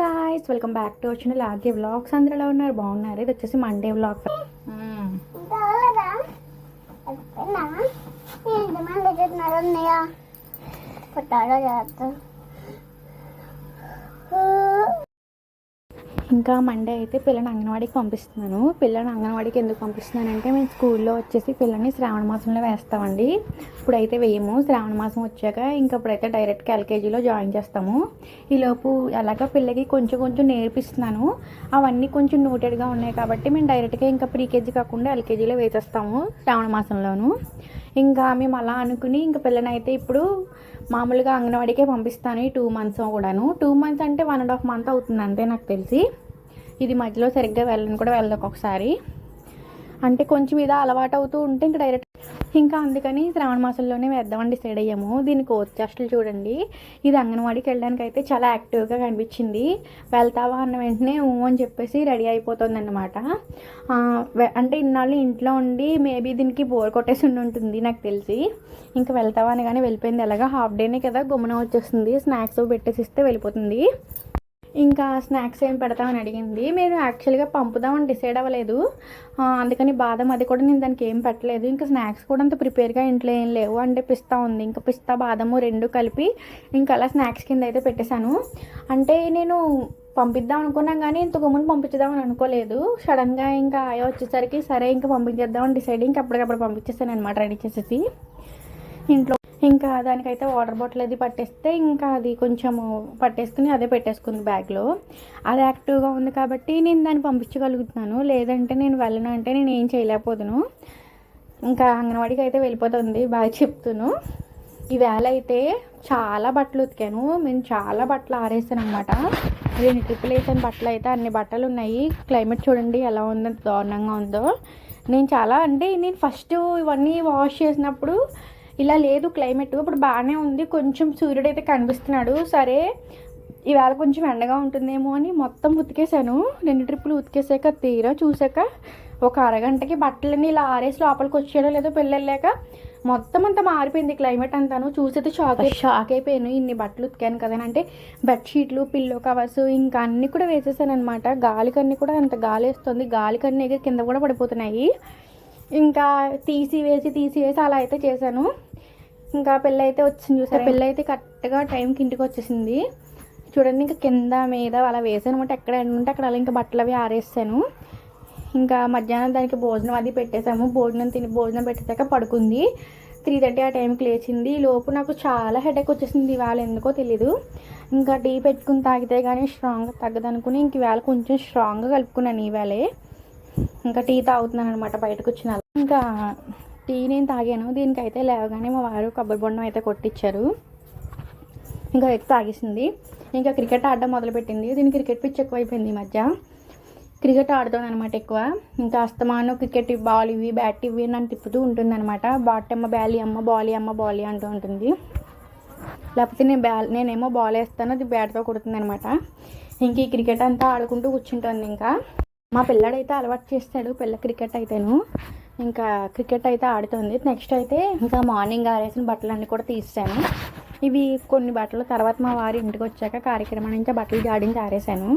Guys welcome back to వచ్చిన లాగే vlogs అందరూ ఎలా ఉన్నారు. బాగున్నారు. ఇది వచ్చేసి మండే వ్లాగ్ చేస్తా ఇంకా మండే అయితే పిల్లని అంగన్వాడికి పంపిస్తున్నాను. పిల్లని అంగన్వాడికి ఎందుకు పంపిస్తున్నానంటే మేము స్కూల్లో వచ్చేసి పిల్లని శ్రావణ మాసంలో వేస్తామండి. ఇప్పుడైతే వేయము. శ్రావణ మాసం వచ్చాక ఇంకా ఇప్పుడైతే డైరెక్ట్గా ఎల్కేజీలో జాయిన్ చేస్తాము. ఈలోపు అలాగా పిల్లకి కొంచెం కొంచెం నేర్పిస్తున్నాను. అవన్నీ కొంచెం నోటెడ్గా ఉన్నాయి కాబట్టి మేము డైరెక్ట్గా ఇంకా ప్రీకేజీ కాకుండా ఎల్కేజీలో వేసేస్తాము శ్రావణ మాసంలోను. ఇంకా మేము అలా అనుకుని ఇంకా పిల్లని అయితే ఇప్పుడు మామూలుగా అంగన్వాడికే పంపిస్తాను ఈ టూ మంత్స్ కూడాను. టూ మంత్స్ అంటే వన్ అండ్ హాఫ్ మంత్ అవుతుంది అంతే నాకు తెలిసి. ఇది మధ్యలో సరిగ్గా వెళ్ళను కూడా వెళ్ళదు ఒకసారి అంటే కొంచెం ఇది అలవాటు అవుతూ ఉంటే ఇంకా డైరెక్ట్ ఇంకా అందుకని శ్రావణ మాసంలోనే వేద్దామని డిసైడ్ అయ్యాము. దీనికి చెస్టులు చూడండి. ఇది అంగన్వాడికి వెళ్ళడానికి అయితే చాలా యాక్టివ్గా కనిపించింది. వెళ్తావా అన్న వెంటనే ఊ అని చెప్పేసి రెడీ అయిపోతుంది అనమాట అంటే ఇన్నాళ్ళు ఇంట్లో ఉండి మేబీ దీనికి బోర్ కొట్టేసి ఉండి ఉంటుంది నాకు తెలిసి. ఇంకా వెళ్తావా అని కానీ వెళ్ళిపోయింది. ఎలాగా హాఫ్ డేనే కదా గుమ్మన వచ్చేస్తుంది. స్నాక్స్ పెట్టేసి ఇస్తే వెళ్ళిపోతుంది. ఇంకా స్నాక్స్ ఏం పెడతామని అడిగింది. మీరు యాక్చువల్గా పంపుదామని డిసైడ్ అవ్వలేదు. అందుకని బాదం అది కూడా నేను దానికి ఏం పెట్టలేదు. ఇంకా స్నాక్స్ కూడా అంత ప్రిపేర్గా ఇంట్లో ఏం లేవు. అంటే పిస్తా ఉంది. ఇంకా పిస్తా బాదము రెండు కలిపి ఇంకా అలా స్నాక్స్ కింద అయితే పెట్టేశాను. అంటే నేను పంపిద్దాం అనుకున్నాం కానీ ఇంతకు గుమ్మని పంపించేద్దామని అనుకోలేదు. సడన్గా ఇంకా ఆయా వచ్చేసరికి సరే ఇంకా పంపించేద్దామని డిసైడ్ ఇంకా అప్పటికప్పుడు పంపించేసాను అనమాట రెడీ చేసేసి. ఇంట్లో ఇంకా దానికైతే వాటర్ బాటిల్ అది పట్టేస్తే ఇంకా అది కొంచెము పట్టేసుకుని అదే పెట్టేసుకుంది బ్యాగ్లో. అది యాక్టివ్గా ఉంది కాబట్టి నేను దాన్ని పంపించగలుగుతున్నాను. లేదంటే నేను వెళ్ళను అంటే నేను ఏం చేయలేకపోతును ఇంకా అంగన్వాడికి అయితే వెళ్ళిపోతుంది బాగా చెప్తును. ఈవేళ అయితే చాలా బట్టలు ఉతికాను. నేను చాలా బట్టలు ఆరేసాను అనమాట రెండు ట్రిప్పులు వేసిన? బట్టలు అయితే అన్ని బట్టలు ఉన్నాయి. క్లైమేట్ చూడండి ఎలా ఉందో దారుణంగా ఉందో. నేను చాలా అంటే నేను ఫస్ట్ ఇవన్నీ వాష్ చేసినప్పుడు ఇలా లేదు క్లైమేట్ ఇప్పుడు బాగానే ఉంది. కొంచెం సూర్యుడు అయితే కనిపిస్తున్నాడు. సరే ఈవేళ కొంచెం ఎండగా ఉంటుందేమో అని మొత్తం ఉతికేసాను రెండు ట్రిప్పులు ఉతికేసాక తీరా చూసాక ఒక అరగంటకి బట్టలన్నీ ఇలా ఆరేసి లోపలికి వచ్చాడో లేదో పెళ్ళెళ్ళాక మొత్తం అంతా మారిపోయింది క్లైమేట్ అంతాను. చూసేది షాక్ షాక్ అయిపోయాను. ఇన్ని బట్టలు ఉతికాను కదా అంటే బెడ్షీట్లు పిల్లో కవర్స్ ఇంకా అన్నీ కూడా వేసేసాను అనమాట గాలికన్నీ కూడా అంత గాలి వేస్తుంది. గాలికన్నీ ఎగిరి కింద కూడా పడిపోతున్నాయి. ఇంకా తీసి వేసి తీసి వేసి అలా అయితే చేశాను. ఇంకా పెళ్ళి అయితే వచ్చింది చూసారు? పెళ్ళి అయితే కరెక్ట్గా టైంకి ఇంటికి వచ్చేసింది. చూడండి ఇంకా కింద మీద అలా వేసాను అనమాట ఎక్కడ ఉంటే అక్కడ అలా ఇంకా బట్టలు అవి ఆరేసాను. ఇంకా మధ్యాహ్నం దానికి భోజనం అది పెట్టేసాము భోజనం తిని భోజనం పెట్టేసాక పడుకుంది. త్రీ థర్టీ ఆ టైంకి లేచింది. ఈ లోపు నాకు చాలా హెడేక్ వచ్చేసింది. ఇవాళ ఎందుకో తెలీదు. ఇంకా టీ పెట్టుకుని తాగితే కానీ స్ట్రాంగ్గా తగ్గదనుకుని ఇంక ఇవాళ కొంచెం స్ట్రాంగ్గా కలుపుకున్నాను ఈవేళే ఇంకా టీ తాగుతున్నాను అనమాట బయటకు వచ్చిన ఇంకా టీ నేను తాగాను. దీనికైతే లేవగానే మా వారు కొబ్బరి బొండం అయితే కొట్టించారు ఇంకా అయితే తాగేసింది. ఇంకా క్రికెట్ ఆడడం మొదలుపెట్టింది. దీని క్రికెట్ పిచ్ ఎక్కువైపోయింది ఈ మధ్య. క్రికెట్ ఆడుతుంది అనమాట ఎక్కువ. ఇంకా అస్తమాను క్రికెట్ బాల్ ఇవి బ్యాట్ ఇవి నన్ను తిప్పుతూ ఉంటుంది అనమాట బాట్ అమ్మ బ్యాలీ అమ్మ బాలీ అమ్మ బాలీ అంటూ ఉంటుంది. లేకపోతే నేను బ్యాల్ నేనేమో బాల్ వేస్తాను అది బ్యాట్తో కొడుతుంది అనమాట ఇంక ఈ క్రికెట్ అంతా ఆడుకుంటూ కూర్చుంటుంది ఇంకా. మా పిల్లాడైతే అలవాటు చేస్తాడు పిల్ల క్రికెట్ అయితేను. ఇంకా క్రికెట్ అయితే ఆడుతుంది. నెక్స్ట్ అయితే ఇంకా మార్నింగ్ ఆరేసిన బట్టలన్నీ కూడా తీసాను ఇవి కొన్ని బట్టలు తర్వాత మా వారి ఇంటికి వచ్చాక కార్యక్రమం నుంచి బట్టలు జాడించి ఆరేసాను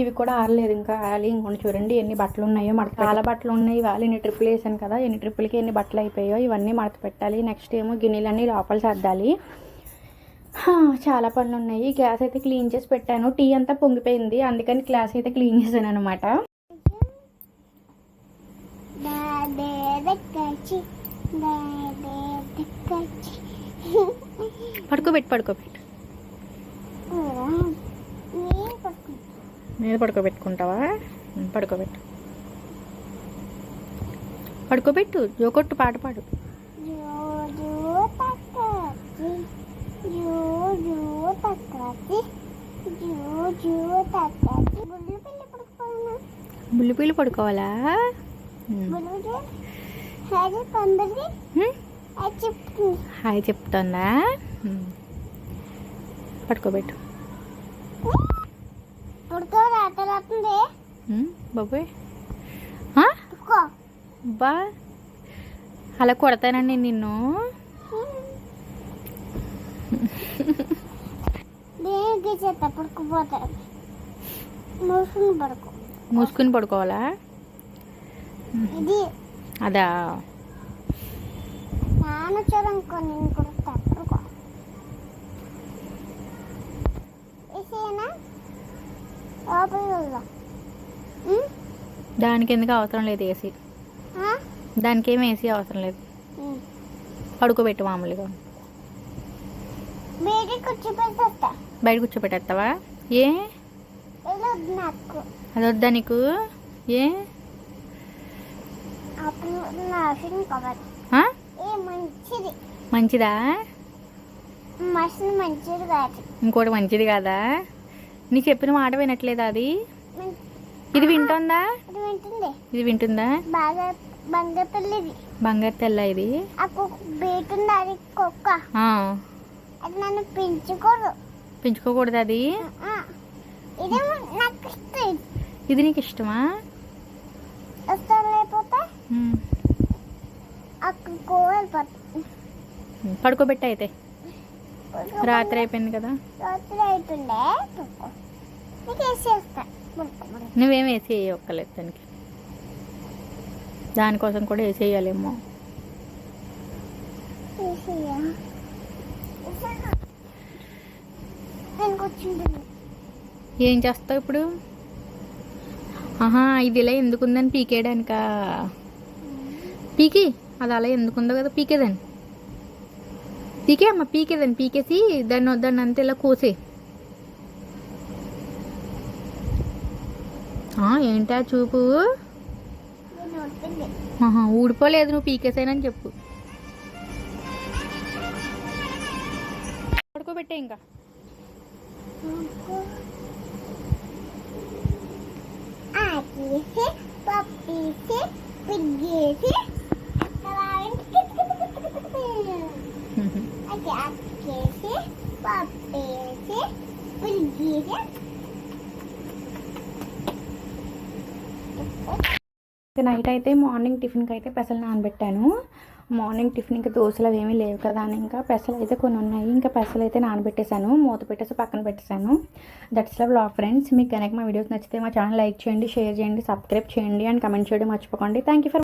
ఇవి కూడా ఆరలేదు. ఇంకా ఆరాలి. ఇంకొన్ని చూడండి ఎన్ని బట్టలు ఉన్నాయో మడత చాలా బట్టలు ఉన్నాయి. ఇవాళ ఎన్ని ట్రిప్పులు వేసాను కదా ఎన్ని ట్రిప్పులకి ఎన్ని బట్టలు అయిపోయాయో ఇవన్నీ మడత పెట్టాలి. నెక్స్ట్ ఏమో గిన్నెలన్నీ లోపల సర్దాలి. చాలా పనులు ఉన్నాయి. గ్యాస్ అయితే క్లీన్ చేసి పెట్టాను. టీ అంతా పొంగిపోయింది. అందుకని గ్లాస్ అయితే క్లీన్ చేశాను అనమాట పడుకోబెట్టు పడుకోబెట్టు. నీ పడుకో మీద పడుకోబెట్టుకుంటావా? పడుకోబెట్టు. పడుకోబెట్టు జోకొట్టు పాట పాడు. జో జో తక్కచి జో జో తక్కచి జో జో తక్కచి బుల్లి పిల్లి పడుకోనా బుల్లి పిల్లి పడుకోవాలా? అది చెప్తుంది. హాయ్ చెప్తుందా ఉమ్, బాబోయ్. బా. అలా కొడతానండి నిన్ను. మూసుకుని పడుకో. మూసుకుని పడుకోవాలా? అదా. నాన్న చూడనుకో నేను కూడా తప్పుకో వేసేనా లోపలికి వెళ్దాం ఉం? దానికి ఎందుకు అవసరం లేదు ఏసీ? దానికి ఏం ఏసీ అవసరం లేదు. పడుకోబెట్టు మామూలుగా. బయట కూర్చోబెట్టేస్తావా? ఏ? అది వద్దా నీకు? ఏ అప్పుడు నా ఆఫీస్ కవర్ ఆ? ఏ మంచిది. ఇంకోటి మంచిది కాదా? నీ చెప్పిన మాట వినట్లేదా అది? ఇది వింటుందా? ఇది వింటుంది. బంగారు తెల్ల ఇది? ఆ కుక్క బీటుంది అది కుక్క. ఆ, అది నన్ను పెంచుకోదు. పెంచుకోకూడదు అది? ఇది నీకు ఇష్టమా ఇష్టం లేకపోతే ఉమ్. అక్కడికో వెళ్ళిపోతుంది పడుకోబెట్ట అయితే. రాత్రి అయిపోయింది కదా. రాత్రి అవుతుండే నువ్వేం వేసి వేయక్కర్లేదు దానికి దానికోసం కూడా వేసి వేయాలేమో. ఏం చేస్తావు ఇప్పుడు? ఆహా ఇది ఇలా ఎందుకుందని పీకేయడానికా? పీకి. అది అలా ఎందుకుందో కదా పీకేదాన్ని పీకే అమ్మ పీకేదాన్ని పీకేసి దాన్ని దాన్ని అంతే ఇలా కోసే. ఏంటా చూపు? ఊడిపోలేదు నువ్వు పీకేసానని చెప్పు. పడుకోబెట్టే ఇంకా. పప్పేసి పిగ్గేసి అది అక్కేసి పప్పేసి నైట్ అయితే మార్నింగ్ టిఫిన్కి అయితే పెసలు నానబెట్టాను. మార్నింగ్ టిఫిన్ ఇంకా దోశలు అవి ఏమీ లేవు కదా అని ఇంకా పెసలు అయితే కొన్ని ఉన్నాయి. ఇంకా పెసలు అయితే నానబెట్టేశాను. మూత పెట్టేసి పక్కన పెట్టేశాను. దట్స్ లవ్ లా ఫ్రెండ్స్ మీకు కనుక మా వీడియోస్ నచ్చితే మా ఛానల్ లైక్ చేయండి షేర్ చేయండి సబ్స్క్రైబ్ చేయండి అండ్ కమెంట్ చేయడం మర్చిపోకండి. Thank you for